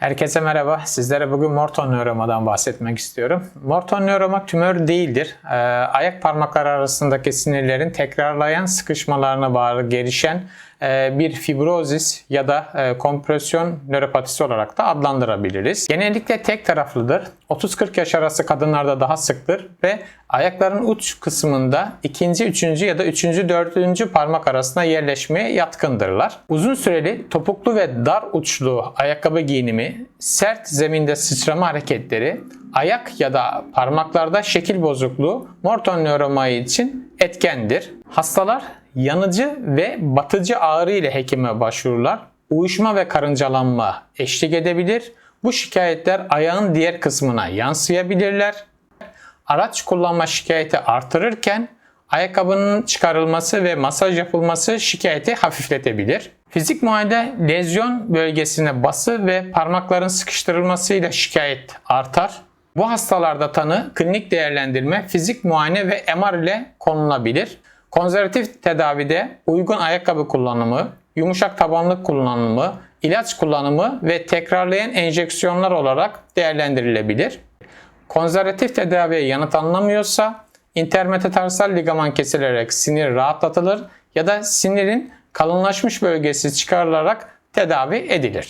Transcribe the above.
Herkese merhaba. Sizlere bugün morton nöromadan bahsetmek istiyorum. Morton nöroma tümör değildir. Ee, ayak parmakları arasındaki sinirlerin tekrarlayan sıkışmalarına bağlı gelişen bir fibrozis ya da e, kompresyon nöropatisi olarak da adlandırabiliriz. Genellikle tek taraflıdır. 30-40 yaş arası kadınlarda daha sıktır ve ayakların uç kısmında ikinci, üçüncü ya da üçüncü, dördüncü parmak arasında yerleşmeye yatkındırlar. Uzun süreli topuklu ve dar uçlu ayakkabı giyinimi, sert zeminde sıçrama hareketleri, ayak ya da parmaklarda şekil bozukluğu morton nöromayı için etkendir. Hastalar yanıcı ve batıcı ağrı ile hekime başvururlar. Uyuşma ve karıncalanma eşlik edebilir. Bu şikayetler ayağın diğer kısmına yansıyabilirler. Araç kullanma şikayeti artırırken ayakkabının çıkarılması ve masaj yapılması şikayeti hafifletebilir. Fizik muayenede lezyon bölgesine bası ve parmakların sıkıştırılmasıyla şikayet artar. Bu hastalarda tanı klinik değerlendirme, fizik muayene ve MR ile konulabilir. Konservatif tedavide uygun ayakkabı kullanımı, yumuşak tabanlık kullanımı, ilaç kullanımı ve tekrarlayan enjeksiyonlar olarak değerlendirilebilir. Konservatif tedaviye yanıt alınamıyorsa intermetatarsal ligaman kesilerek sinir rahatlatılır ya da sinirin kalınlaşmış bölgesi çıkarılarak tedavi edilir.